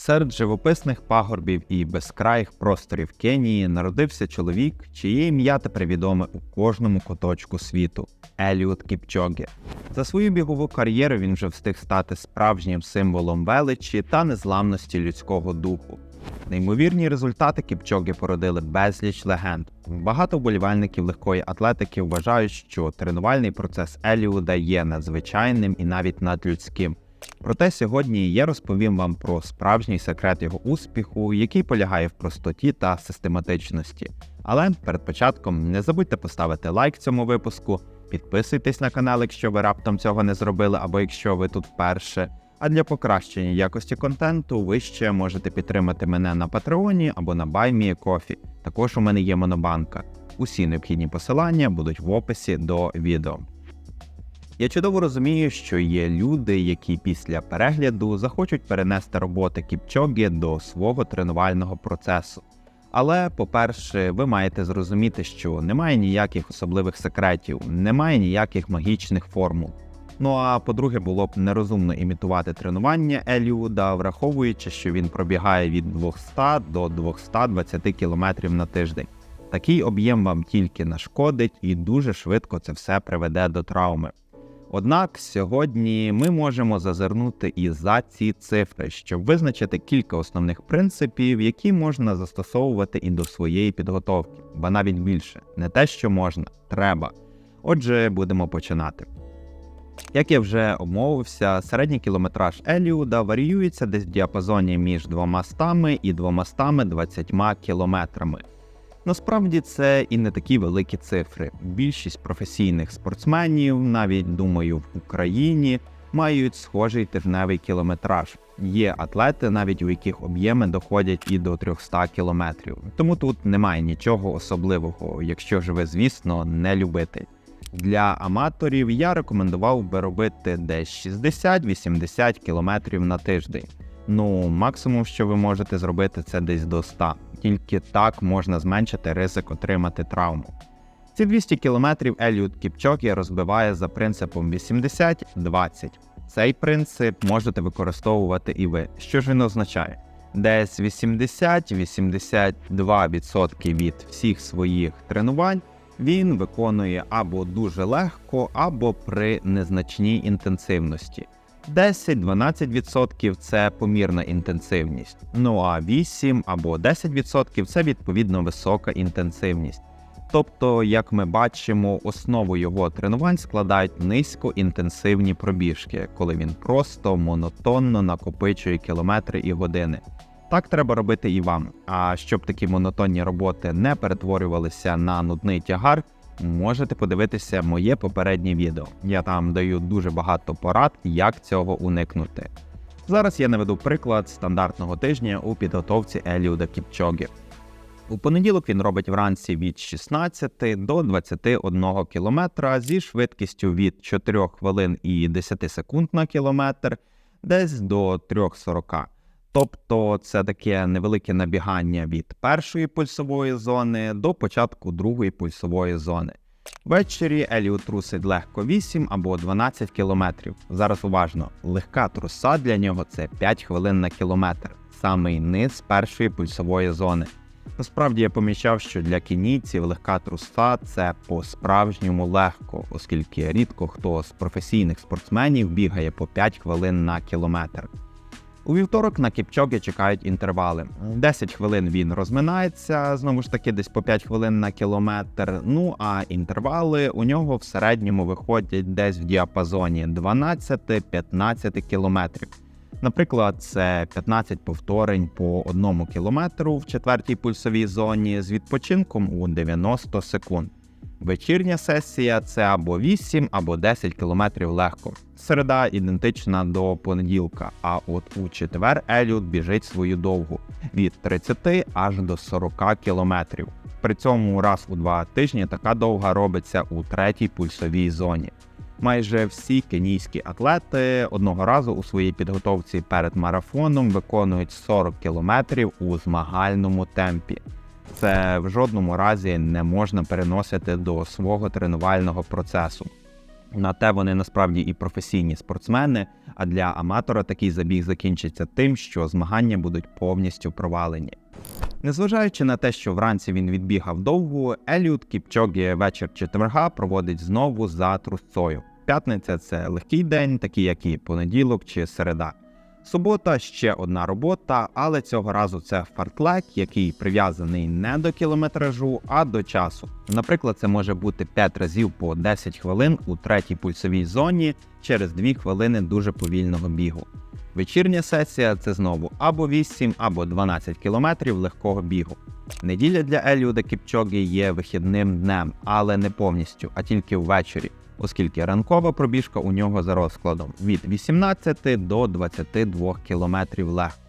Серед живописних пагорбів і безкраїх просторів Кенії народився чоловік, чиє ім'я тепер відоме у кожному куточку світу Еліот Кіпчоге. За свою бігову кар'єру він вже встиг стати справжнім символом величі та незламності людського духу. Неймовірні результати Кіпчоги породили безліч легенд. Багато вболівальників легкої атлетики вважають, що тренувальний процес Еліуда є надзвичайним і навіть надлюдським. Проте сьогодні я розповім вам про справжній секрет його успіху, який полягає в простоті та систематичності. Але перед початком не забудьте поставити лайк цьому випуску, підписуйтесь на канал, якщо ви раптом цього не зробили, або якщо ви тут вперше. А для покращення якості контенту ви ще можете підтримати мене на Патреоні або на BuyMeACoffee. Також у мене є монобанка. Усі необхідні посилання будуть в описі до відео. Я чудово розумію, що є люди, які після перегляду захочуть перенести роботи Кіпчогі до свого тренувального процесу. Але, по-перше, ви маєте зрозуміти, що немає ніяких особливих секретів, немає ніяких магічних формул. Ну а по-друге, було б нерозумно імітувати тренування Еліуда, враховуючи, що він пробігає від 200 до 220 км на тиждень. Такий об'єм вам тільки нашкодить і дуже швидко це все приведе до травми. Однак сьогодні ми можемо зазирнути і за ці цифри, щоб визначити кілька основних принципів, які можна застосовувати і до своєї підготовки, ба навіть більше, не те, що можна, треба. Отже, будемо починати. Як я вже обмовився, середній кілометраж Еліуда варіюється десь в діапазоні між 200 і 220 кілометрами. Насправді це і не такі великі цифри. Більшість професійних спортсменів, навіть думаю, в Україні мають схожий тижневий кілометраж. Є атлети, навіть у яких об'єми доходять і до 300 кілометрів. Тому тут немає нічого особливого, якщо ж ви, звісно, не любитель. Для аматорів я рекомендував би робити десь 60-80 кілометрів на тиждень. Ну, максимум, що ви можете зробити, це десь до 100. Тільки так можна зменшити ризик отримати травму. Ці 200 км Еліот Кіпчокі розбиває за принципом 80-20. Цей принцип можете використовувати і ви. Що ж він означає? Десь 80-82% від всіх своїх тренувань він виконує або дуже легко, або при незначній інтенсивності. 10-12% це помірна інтенсивність. Ну а 8 або 10% це відповідно висока інтенсивність. Тобто, як ми бачимо, основу його тренувань складають низькоінтенсивні пробіжки, коли він просто монотонно накопичує кілометри і години. Так треба робити і вам. А щоб такі монотонні роботи не перетворювалися на нудний тягар, можете подивитися моє попереднє відео. Я там даю дуже багато порад, як цього уникнути. Зараз я наведу приклад стандартного тижня у підготовці Еліуда Кіпчогі. У понеділок він робить вранці від 16 до 21 км зі швидкістю від 4 хвилин і 10 секунд на кілометр, десь до 3,40. Тобто це таке невелике набігання від першої пульсової зони до початку другої пульсової зони. Ввечері Еліот трусить легко 8 або 12 кілометрів. Зараз уважно, легка труса для нього це 5 хвилин на кілометр, самий низ першої пульсової зони. Насправді я помічав, що для кенійців легка труса це по-справжньому легко, оскільки рідко хто з професійних спортсменів бігає по 5 хвилин на кілометр. У вівторок на Кіпчогі чекають інтервали. 10 хвилин він розминається, знову ж таки, десь по 5 хвилин на кілометр. Ну а інтервали у нього в середньому виходять десь в діапазоні 12-15 кілометрів. Наприклад, це 15 повторень по 1 кілометру в четвертій пульсовій зоні з відпочинком у 90 секунд. Вечірня сесія це або 8, або 10 кілометрів легко. Середа ідентична до понеділка. А от у четвер Еліот біжить свою довгу від 30 аж до 40 кілометрів. При цьому раз у два тижні така довга робиться у третій пульсовій зоні. Майже всі кенійські атлети одного разу у своїй підготовці перед марафоном виконують 40 кілометрів у змагальному темпі це в жодному разі не можна переносити до свого тренувального процесу. На те вони насправді і професійні спортсмени, а для аматора такий забіг закінчиться тим, що змагання будуть повністю провалені. Незважаючи на те, що вранці він відбігав довго, Еліот Кіпчогі вечір четверга проводить знову за трусцою. П'ятниця це легкий день, такий як і понеділок чи середа. Субота ще одна робота, але цього разу це фартлек, який прив'язаний не до кілометражу, а до часу. Наприклад, це може бути 5 разів по 10 хвилин у третій пульсовій зоні через 2 хвилини дуже повільного бігу. Вечірня сесія це знову або 8, або 12 кілометрів легкого бігу. Неділя для Еліуда Кіпчоги є вихідним днем, але не повністю, а тільки ввечері, оскільки ранкова пробіжка у нього за розкладом від 18 до 22 кілометрів легко.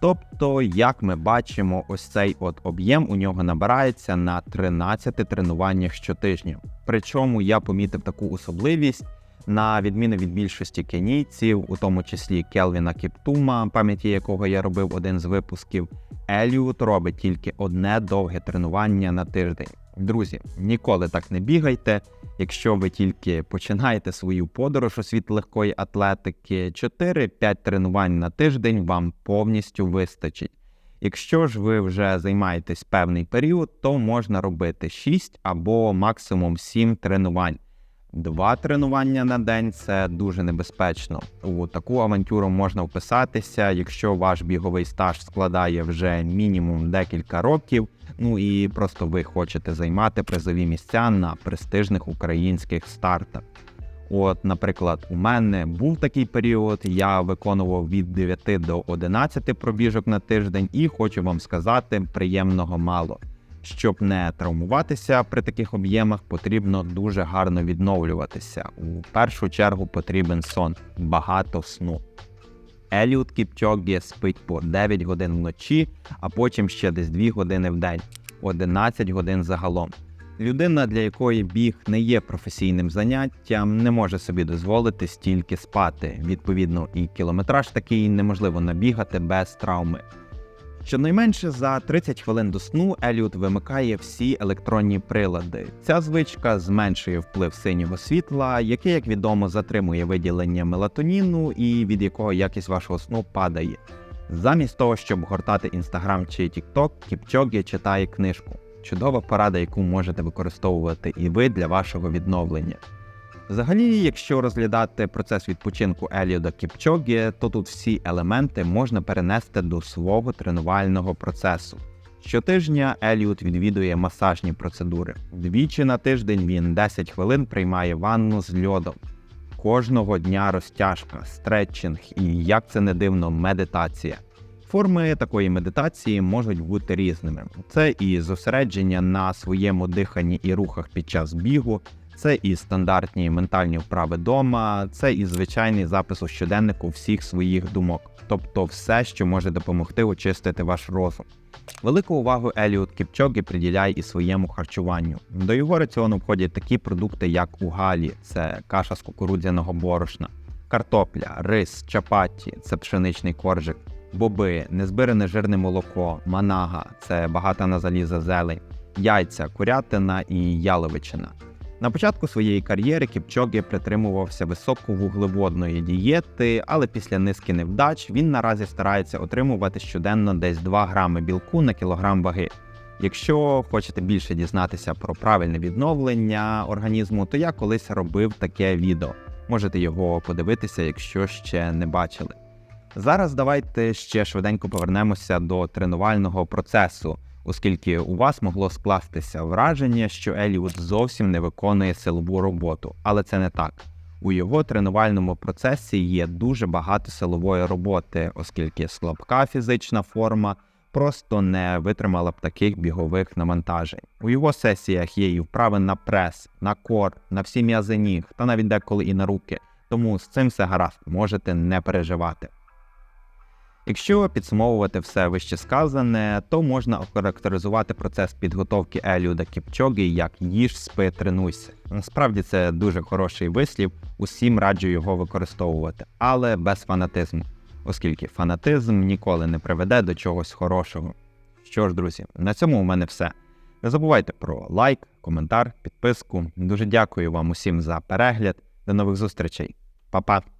Тобто, як ми бачимо, ось цей от об'єм у нього набирається на 13 тренуваннях щотижня. Причому я помітив таку особливість. На відміну від більшості кенійців, у тому числі Келвіна Кіптума, пам'яті якого я робив один з випусків, Еліот робить тільки одне довге тренування на тиждень. Друзі, ніколи так не бігайте. Якщо ви тільки починаєте свою подорож у світ легкої атлетики, 4-5 тренувань на тиждень вам повністю вистачить. Якщо ж ви вже займаєтесь певний період, то можна робити 6 або максимум 7 тренувань. Два тренування на день це дуже небезпечно. У таку авантюру можна вписатися, якщо ваш біговий стаж складає вже мінімум декілька років. Ну і просто ви хочете займати призові місця на престижних українських стартах. От, наприклад, у мене був такий період, я виконував від 9 до 11 пробіжок на тиждень, і хочу вам сказати, приємного мало. Щоб не травмуватися при таких об'ємах, потрібно дуже гарно відновлюватися. У першу чергу потрібен сон, багато сну. Еліот Кіпчогі спить по 9 годин вночі, а потім ще десь 2 години в день, 11 годин загалом. Людина, для якої біг не є професійним заняттям, не може собі дозволити стільки спати. Відповідно, і кілометраж такий неможливо набігати без травми. Щонайменше за 30 хвилин до сну Еліот вимикає всі електронні прилади. Ця звичка зменшує вплив синього світла, яке, як відомо, затримує виділення мелатоніну і від якого якість вашого сну падає. Замість того, щоб гортати інстаграм чи TikTok, Кіпчогі читає книжку. Чудова порада, яку можете використовувати і ви для вашого відновлення. Взагалі, якщо розглядати процес відпочинку Еліода Кіпчогі, то тут всі елементи можна перенести до свого тренувального процесу. Щотижня Еліот відвідує масажні процедури. Двічі на тиждень він 10 хвилин приймає ванну з льодом. Кожного дня розтяжка, стретчинг і, як це не дивно, медитація. Форми такої медитації можуть бути різними. Це і зосередження на своєму диханні і рухах під час бігу, це і стандартні ментальні вправи дома, це і звичайний запис у щоденнику всіх своїх думок, тобто все, що може допомогти очистити ваш розум. Велику увагу Еліот Кіпчогі приділяє і своєму харчуванню. До його раціону входять такі продукти, як угалі, це каша з кукурудзяного борошна, картопля, рис, чапаті, це пшеничний коржик, боби, незбирене жирне молоко, манага, це багата на заліза зелень, яйця, курятина і яловичина. На початку своєї кар'єри Кіпчогі притримувався високовуглеводної дієти, але після низки невдач він наразі старається отримувати щоденно десь 2 грами білку на кілограм ваги. Якщо хочете більше дізнатися про правильне відновлення організму, то я колись робив таке відео. Можете його подивитися, якщо ще не бачили. Зараз давайте ще швиденько повернемося до тренувального процесу оскільки у вас могло скластися враження, що Еліот зовсім не виконує силову роботу, але це не так. У його тренувальному процесі є дуже багато силової роботи, оскільки слабка фізична форма просто не витримала б таких бігових навантажень. У його сесіях є і вправи на прес, на кор, на всі м'язи ніг та навіть деколи і на руки. Тому з цим все гаразд, можете не переживати. Якщо підсумовувати все вище сказане, то можна охарактеризувати процес підготовки Еліуда Кіпчоги як їж, спи, тренуйся. Насправді це дуже хороший вислів, усім раджу його використовувати, але без фанатизму, оскільки фанатизм ніколи не приведе до чогось хорошого. Що ж, друзі, на цьому у мене все. Не забувайте про лайк, коментар, підписку. Дуже дякую вам усім за перегляд. До нових зустрічей. Па-па!